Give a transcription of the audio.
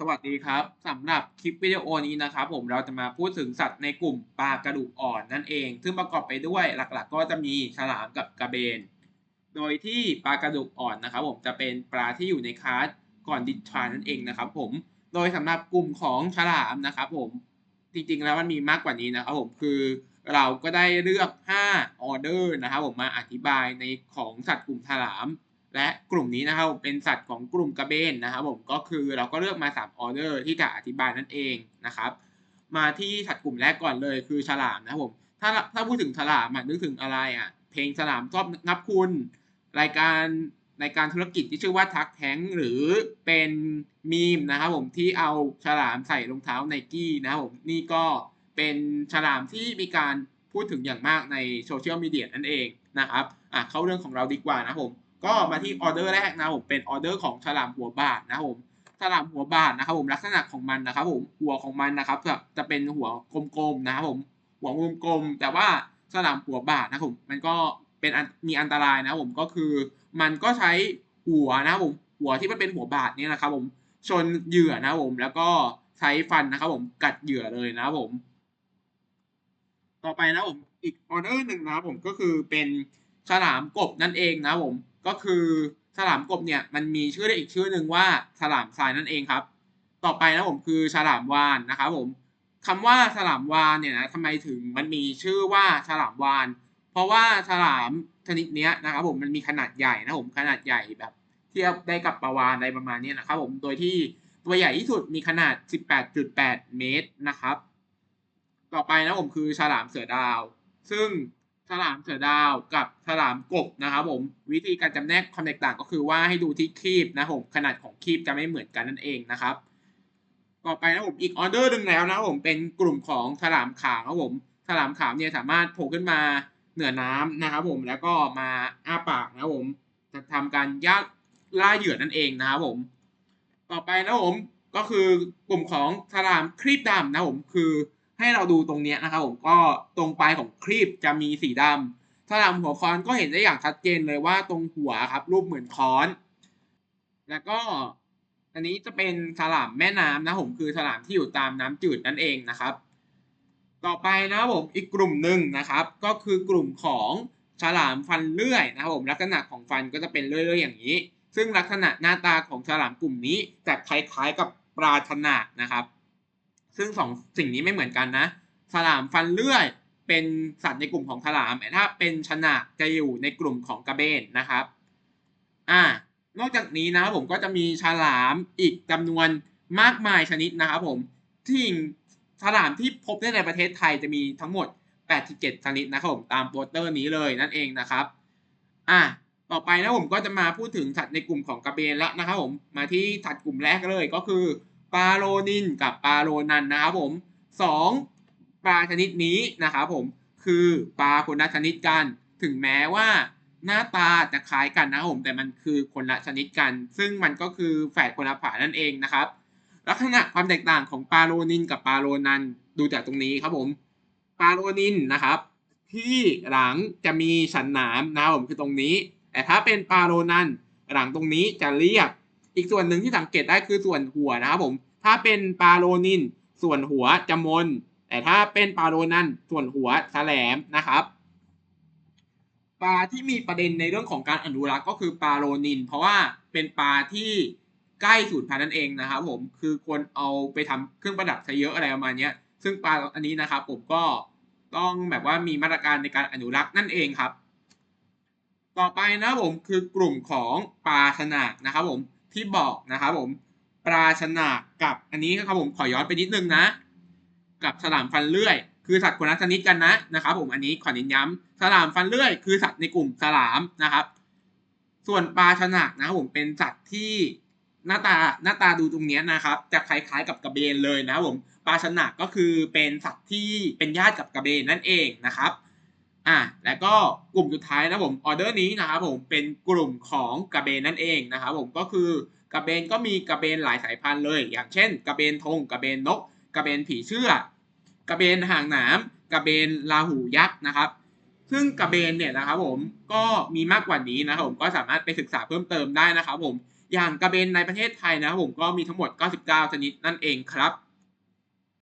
สวัสดีครับสำหรับคลิปวิดีโอนี้นะครับผมเราจะมาพูดถึงสัตว์ในกลุ่มปลากระดูกอ่อนนั่นเอง ซึ่งประกอบไปด้วยหลักๆ ก็จะมีฉลามกับกระเบน โดยที่ปลากระดูกอ่อนนะครับผมจะเป็นปลาที่อยู่ในคลาสก่อนดิทรานนั่นเองนะครับผมโดยสำหรับกลุ่มของฉลามนะครับผมจริงๆแล้วมันมีมากกว่านี้นะครับผมคือเราก็ได้เลือก5ออเดอร์นะครับผมมาอธิบายในของสัตว์กลุ่มฉลาม และกลุ่มนี้นะครับผมเป็นสัตว์ของกลุ่มกระเบนนะครับผมก็คือเราก็เลือกมา3ออเดอร์ที่จะอธิบายนั่นเองนะครับ มาที่สัตว์กลุ่มแรกก่อนเลยคือฉลามนะครับผมถ้าถ้าพูดถึงฉลามนึกถึงอะไรอะ เพลงฉลามชอบงับคุณ รายการรายการธุรกิจที่ชื่อว่าทักแท้งหรือเป็นมีมนะครับผมที่เอาฉลามใส่รองเท้าไนกี้นะครับผมนี่ก็เป็นฉลามที่มีการพูดถึงอย่างมากในโซเชียลมีเดียนั่นเองนะครับอะเข้าเรื่องของเราดีกว่านะครับผม ก็มาที่ออเดอร์แรกนะผมเป็นออเดอร์ของฉลามหัวบาดนะครับผมฉลามหัวบาดนะครับผมลักษณะของมันนะครับผมหัวของมันนะครับจะจะเป็นหัวกลมๆนะครับผมหัวกลมๆแต่ว่าฉลามหัวบาดนะครับผมมันก็เป็นมีอันตรายนะครับผมก็คือมันก็ใช้หัวนะครับผมหัวที่มันเป็นหัวบาดเนี่ยนะครับผมชนเหยื่อนะครับผมแล้วก็ใช้ฟันนะครับผมกัดเหยื่อเลยนะครับผม ต่อไปนะผมอีกออเดอร์หนึ่งนะครับผมก็คือเป็นฉลามกบนั่นเองนะครับผม ก็คือฉลามกบเนี่ยมันมีชื่อได้อีกชื่อหนึ่งว่าฉลามทรายนั่นเองครับ ต่อไปนะผมคือฉลามวาฬนะครับผมคำว่าฉลามวาฬเนี่ยนะทำไมถึงมันมีชื่อว่าฉลามวาฬเพราะว่าฉลามชนิดเนี้ยนะครับผมมันมีขนาดใหญ่นะผมขนาดใหญ่แบบ เทียบได้กับปลาวาฬอะไรประมาณนี้นะครับผมโดยที่ตัวใหญ่ที่สุดมีขนาด 18.8 เมตรนะครับ ต่อไปนะผมคือฉลามเสือดาว ซึ่ง ฉลามเสือดาวกับฉลามกบนะครับผมวิธีการจำแนกความแตกต่างก็คือว่าให้ดูที่ครีบนะผมขนาดของครีบจะไม่เหมือนกันนั่นเองนะครับ ต่อไปนะผมอีกออเดอร์หนึ่งแล้วนะผมเป็นกลุ่มของฉลามขาวครับผมฉลามขาวเนี่ยสามารถโผล่ขึ้นมาเหนือน้ำนะครับผมแล้วก็มาอ้าปากนะผมจะทำการย่าล่าเหยื่อนั่นเองนะครับผม ต่อไปนะผมก็คือกลุ่มของฉลามครีบดำนะผมคือ ให้เราดูตรงนี้นะครับผมก็ตรงปลายของครีบจะมีสีดำฉลามหัวค้อนก็เห็นได้อย่างชัดเจนเลยว่าตรงหัวครับรูปเหมือนค้อน แล้วก็อันนี้จะเป็นฉลามแม่น้ำนะผมคือฉลามที่อยู่ตามน้ำจืดนั่นเองนะครับ ต่อไปนะผมอีกกลุ่มหนึ่งนะครับ ก็คือกลุ่มของฉลามฟันเลื่อยนะครับผมลักษณะของฟันก็จะเป็นเลื่อยๆอย่างนี้ ซึ่งลักษณะหน้าตาของฉลามกลุ่มนี้จะคล้ายๆกับปลาชนะนะครับ ซึ่งสองสิ่งนี้ไม่เหมือนกันนะฉลามฟันเลื่อย เป็นสัตว์ในกลุ่มของฉลามแต่ถ้าเป็นชนะจะอยู่ในกลุ่มของกระเบนนะครับอ่านอกจากนี้นะครับผมก็จะมีฉลามอีกจำนวนมากมายชนิดนะครับผมที่ฉลามที่พบได้ในประเทศไทยจะมีทั้งหมด 87 ชนิดนะครับผมตามโปสเตอร์นี้เลยนั่นเองนะครับอะต่อไปนะผมก็จะมาพูดถึงสัตว์ในกลุ่มของกระเบนแล้วนะครับผมมาที่สัตว์กลุ่มแรกเลยก็คือ ปลาโลนินกับปลาโลนันนะครับผมสองปลาชนิดนี้นะครับผมคือปลาคนละชนิดกัน ถึงแม้ว่าหน้าตาจะคล้ายกันนะครับผมแต่มันคือคนละชนิดกัน ซึ่งมันก็คือแฝดคนละฝานั่นเองนะครับ ลักษณะความแตกต่างของปลาโลนินกับปลาโลนันดูจากตรงนี้ครับผมปลาโลนินนะครับ ที่หลังจะมีสันหนามนะครับผมคือตรงนี้ แต่ถ้าเป็นปลาโลนันหลังตรงนี้จะเรียบ อีกส่วนหนึ่งที่สังเกตได้คือส่วนหัวนะครับผม ถ้าเป็นปลาโลนิน ส่วนหัวจะมน แต่ถ้าเป็นปลาโลนันส่วนหัวแฉลมนะครับ ปลาที่มีประเด็นในเรื่องของการอนุรักษ์ก็คือปลาโลนิน เพราะว่าเป็นปลาที่ใกล้สูญพันธุ์นั่นเองนะครับผมคือคนเอาไปทำเครื่องประดับซะเยอะอะไรประมาณนี้ซึ่งปลาอันนี้นะครับ ผมก็ต้องแบบว่ามีมาตรการในการอนุรักษ์นั่นเองครับ ต่อไปนะผมคือกลุ่มของปลาชนะนะครับผม ที่บอกนะครับผมปลาชนะกับอันนี้ครับผมขอย้อนไปนิดนึงนะ กับฉลามฟันเลื่อย คือสัตว์คนละชนิดกันนะนะครับผมอันนี้ขอเน้นย้ำฉลามฟันเลื่อยคือสัตว์ในกลุ่มฉลามนะครับ ส่วนปลาชนะนะครับผมเป็นสัตว์ที่หน้าตาหน้าตาดูตรงนี้นะครับจะคล้ายๆกับกระเบนเลยนะครับผมปลาชนะก็คือเป็นสัตว์ที่เป็นญาติกับกระเบนนั่นเองนะครับ อะแล้วก็กลุ่มสุดท้ายนะผมออเดอร์นี้นะครับผมเป็นกลุ่มของกระเบนนั่นเองนะครับผมก็คือกระเบนก็มีกระเบนหลายสายพันธุ์เลย อย่างเช่น กระเบนธงกระเบนนก กระเบนผีเชื่อกระเบนหางหนามกระเบนลาหูยักษ์นะครับ ซึ่งกระเบนเนี่ยนะครับผมก็มีมากกว่านี้นะครับผมก็สามารถไปศึกษาเพิ่มเติมได้นะครับผมอย่างกระเบนในประเทศไทยนะครับผมก็มีทั้งหมด 99 ชนิดนั่นเองครับ